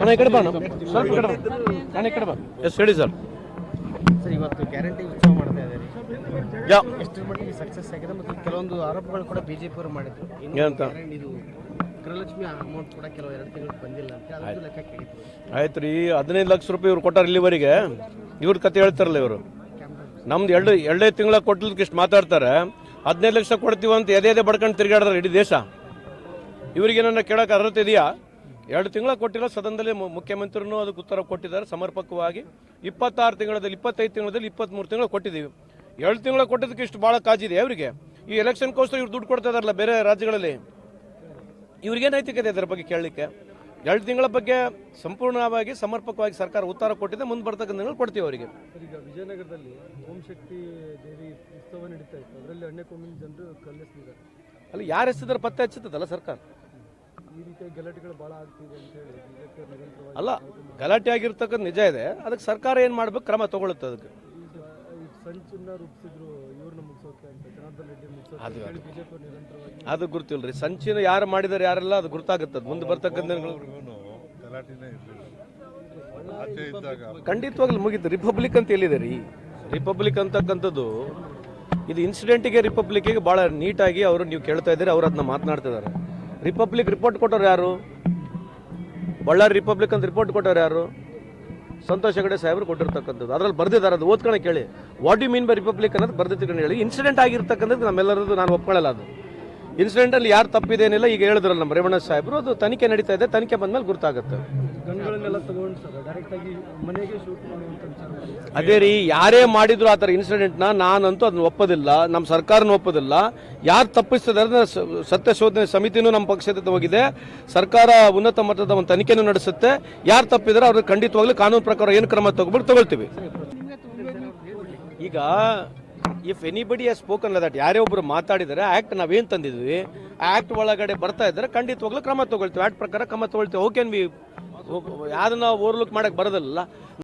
ಅಣ್ಣ ಈ ಕಡೆ ಬಾ ಅಣ್ಣ. ಸ್ವಲ್ಪ ಈ ಕಡೆ ಬಾ. ನಾನು ಈ ಕಡೆ ಬಾ. ಎಸ್ ಹೇಳಿ ಸರ್. ಸರ್ ಇವತ್ತು ಗ್ಯಾರಂಟಿ ಉತ್ಸವ ಮಾಡ್ತಾ ಇದ್ದಾರೆ. ಯಾ. ಎಷ್ಟರ ಮಟ್ಟಿಗೆ ಸಕ್ಸಸ್ ಆಗಿದೆ ಮತ್ತು ಕೆಲವೊಂದು ಆರೋಪಗಳು ಕೂಡ ಬಿಜೆಪಿ ಅವರು ಮಾಡಿದ್ರು? ಇದು? ಗೃಹಲಕ್ಷ್ಮಿ ಅಮೌಂಟ್ ಕೂಡ ಕೆಲವು ಎರಡು ತಿಂಗಳು ಬಂದಿಲ್ಲ ಅಂತ ಅದೊಂದು ಲೆಕ್ಕ ಆಯ್ತು ರೀ ಹದಿನೈದು ಲಕ್ಷ ರೂಪಾಯಿ ಇವ್ರು ಕೊಟ್ಟಾರ ಇಲ್ಲಿವರೆಗೆ. ಇವ್ರ ಕತೆ ಹೇಳ್ತಾರಲ್ಲ ಇವರು. ನಮ್ದು ಎರಡು ಎರಡೇ ತಿಂಗಳ ಕೊಟ್ಟಲಿಕ್ಕೆ ಇಷ್ಟು ಮಾತಾಡ್ತಾರೆ. ಹದಿನೈದು ಲಕ್ಷ ಕೊಡ್ತೀವಿ ಅಂತ ಎದೆ ಎದೆ ಬಡ್ಕೊಂಡು ತಿರುಗಾಡ್ತಾರೆ ಇಡೀ ದೇಶ. ಇವರಿಗೆ ನನ್ನ ಕೇಳೋಕೆ ಅರ್ಹತೆ ಇದೆಯಾ? ಎರಡು ತಿಂಗಳ ಕೊಟ್ಟಿರೋ ಸದನದಲ್ಲಿ ಮುಖ್ಯಮಂತ್ರಿನೂ ಅದಕ್ಕೆ ಉತ್ತರ ಕೊಟ್ಟಿದ್ದಾರೆ ಸಮರ್ಪಕವಾಗಿ. ಇಪ್ಪತ್ತಾರು ತಿಂಗಳಲ್ಲಿ, ಇಪ್ಪತ್ತೈದು ತಿಂಗಳಲ್ಲಿ ಇಪ್ಪತ್ತ್ಮೂರು ತಿಂಗಳು ಕೊಟ್ಟಿದ್ದೀವಿ. ಎರಡು ತಿಂಗಳ ಕೊಟ್ಟಿದ್ದಕ್ಕೆ ಇಷ್ಟು ಭಾಳ ಕಾಜಿದೆ ಅವರಿಗೆ ಈ ಎಲೆಕ್ಷನ್ಗೋಸ್ಕರ ಇವ್ರು ದುಡ್ಡು ಕೊಡ್ತಾ ಇದಾರಲ್ಲ ಬೇರೆ ರಾಜ್ಯಗಳಲ್ಲಿ. ಇವ್ರಿಗೆ ನೈತಿಕತೆ ಇದರ ಬಗ್ಗೆ ಕೇಳಲಿಕ್ಕೆ? ಎರಡು ತಿಂಗಳ ಬಗ್ಗೆ ಸಂಪೂರ್ಣವಾಗಿ, ಸಮರ್ಪಕವಾಗಿ ಸರ್ಕಾರ ಉತ್ತರ ಕೊಟ್ಟಿದೆ, ಮುಂದೆ ಬರ್ತಕ್ಕಂಥ ಕೊಡ್ತೀವಿ ಅವರಿಗೆ. ಈಗ ವಿಜಯನಗರದಲ್ಲಿ ಓಂ ಶಕ್ತಿ ದೇವಿ ಉತ್ಸವ ನಡೀತಾ ಇತ್ತು. ಅದರಲ್ಲಿ ಅಣ್ಣೆ ಜನರು ಕಲ್ಲೆಸ್ತಿದ್ದಾರೆ ಅಲ್ಲಿ ಯಾರು ಎಷ್ಟಿದ್ರೆ ಪತ್ತೆ ಹಚ್ಚುತ್ತದಲ್ಲ ಸರ್ಕಾರ? ಈ ರೀತಿಯ ಗಲಾಟೆಗಳು ಭಾಳ ಆಗ್ತಿದೆ ಅಂತ ಹೇಳಿ ಬಿಜೆಪಿ ನಿರಂತರವಾಗಿ ಅಲ್ಲ ಗಲಾಟೆ ಆಗಿರ್ತಕ್ಕಂಥ ನಿಜ ಇದೆ. ಅದಕ್ಕೆ ಸರ್ಕಾರ ಏನು ಮಾಡ್ಬೇಕು? ಕ್ರಮ ತಗೊಳುತ್ತೆ ಅದಕ್ಕೆ. ಈಗ ರೂಪಿಸಿದ್ರು ಇವ್ರನ್ನ ಮುಗಿಸೋಕೆ ಅಂತ ಜನಾರ್ದನ್ ಮುಗಿಸೋಕೆ ಅದು- ಗುರ್ತಿಲ್ರಿ ಬಿಜೆಪಿ ನಿರಂತರವಾಗಿ ಅದು ಗುರ್ತಿಲ್ಲ ರೀ ಸಂಚಿನ ಯಾರು ಮಾಡಿದಾರೆ ಯಾರೆಲ್ಲ ಅದು ಗುರ್ತಾಗುತ್ತೆ ಮುಂದೆ ಬರ್ತಕ್ಕಂಥ ಖಂಡಿತವಾಗ್ಲೂ ಮುಗೀತು. ರಿಪಬ್ಲಿಕ್ ಅಂತ ಎಲ್ಲಿದೆ ರೀ? ರಿಪಬ್ಲಿಕ್ ಅಂತಕ್ಕಂಥದ್ದು ಇದು ಇನ್ಸಿಡೆಂಟಿಗೆ ರಿಪಬ್ಲಿಕ್ಕಿಗೆ ಭಾಳ ನೀಟಾಗಿ ಅವರು ನೀವು ಕೇಳ್ತಾ ಇದ್ದೀರಿ, ಅವ್ರು ಅದನ್ನ ಮಾತನಾಡ್ತಿದ್ದಾರೆ. ರಿಪಬ್ಲಿಕ್ ರಿಪೋರ್ಟ್ ಕೊಟ್ಟವ್ರು ಯಾರು? ಬಳ್ಳಾರಿ ರಿಪಬ್ಲಿಕ್ ಅಂತ ರಿಪೋರ್ಟ್ ಕೊಟ್ಟವ್ರು ಯಾರು? ಸಂತೋಷ್ ಹೆಗಡೆ ಸಾಹೇಬರು ಕೊಟ್ಟಿರ್ತಕ್ಕಂಥದ್ದು. ಅದರಲ್ಲಿ ಬರ್ದಿದ್ದಾರೆ, ಅದು ಓದ್ಕೊಳಕ್ಕೆ ಕೇಳಿ. What you mean by republic ಅನ್ನೋದು ಬರ್ದಿತ್ತು ಹೇಳಿ. ಇನ್ಸಿಡೆಂಟ್ ಆಗಿರ್ತಕ್ಕಂಥದ್ದು ನಮ್ಮೆಲ್ಲರದ್ದು ನಾನು ಒಪ್ಕೊಳ್ಳಲ್ಲ ಅದು. ಇನ್ಸಿಡೆಂಟಲ್ಲಿ ಯಾರು ತಪ್ಪಿದೇನಿಲ್ಲ ಈಗ ಹೇಳಿದ್ರಲ್ಲ ನಮ್ಮ ರೇವಣ್ಣ ಸಾಹೇಬರು, ಅದು ತನಿಖೆ ನಡೀತಾ ಇದೆ, ತನಿಖೆ ಬಂದ್ಮೇಲೆ ಗುರ್ತಾಗುತ್ತೆ. ಅದೇ ರೀ ಯಾರೇ ಮಾಡಿದ್ರು ಆ ಥರ ಇನ್ಸಿಡೆಂಟ್ನ ನಾನಂತೂ ಅದನ್ನ ಒಪ್ಪೋದಿಲ್ಲ ನಮ್ಮ ಸರ್ಕಾರನೂ ಒಪ್ಪೋದಿಲ್ಲ. ಯಾರು ತಪ್ಪಿಸ್ತಿದ್ದಾರೆ ಸತ್ಯ ಶೋಧನೆ ಸಮಿತಿನೂ ನಮ್ಮ ಪಕ್ಷದ ಹೋಗಿದೆ. ಸರ್ಕಾರ ಉನ್ನತ ಮಟ್ಟದ ಒಂದು ತನಿಖೆನೂ ನಡೆಸುತ್ತೆ. ಯಾರು ತಪ್ಪಿದ್ರೆ ಅವ್ರಿಗೆ ಖಂಡಿತವಾಗ್ಲೂ ಕಾನೂನು ಪ್ರಕಾರ ಏನು ಕ್ರಮ ತಗೊಬಿಟ್ಟು ತಗೊಳ್ತೀವಿ. ಈಗ if anybody has spoken that ಯಾರೇ ಒಬ್ರು ಮಾತಾಡಿದರೆ ಆಕ್ಟ್ ನಾವೇನು ತಂದಿದ್ವಿ? ಆಕ್ಟ್ ಒಳಗಡೆ ಬರ್ತಾ ಇದ್ದಾರೆ ಖಂಡಿತವಾಗ್ಲೂ ಕ್ರಮ ತಗೊಳ್ತೀವಿ. ಆಕ್ಟ್ ಪ್ರಕಾರ ಕ್ರಮ ತಗೊಳ್ತೀವಿ. ಓಕೆ ವಿ ಯಾವ್ದನ್ನ ಓವರ್ಲುಕ್ ಮಾಡಕ್ಕೆ ಬರೋದಿಲ್ಲ.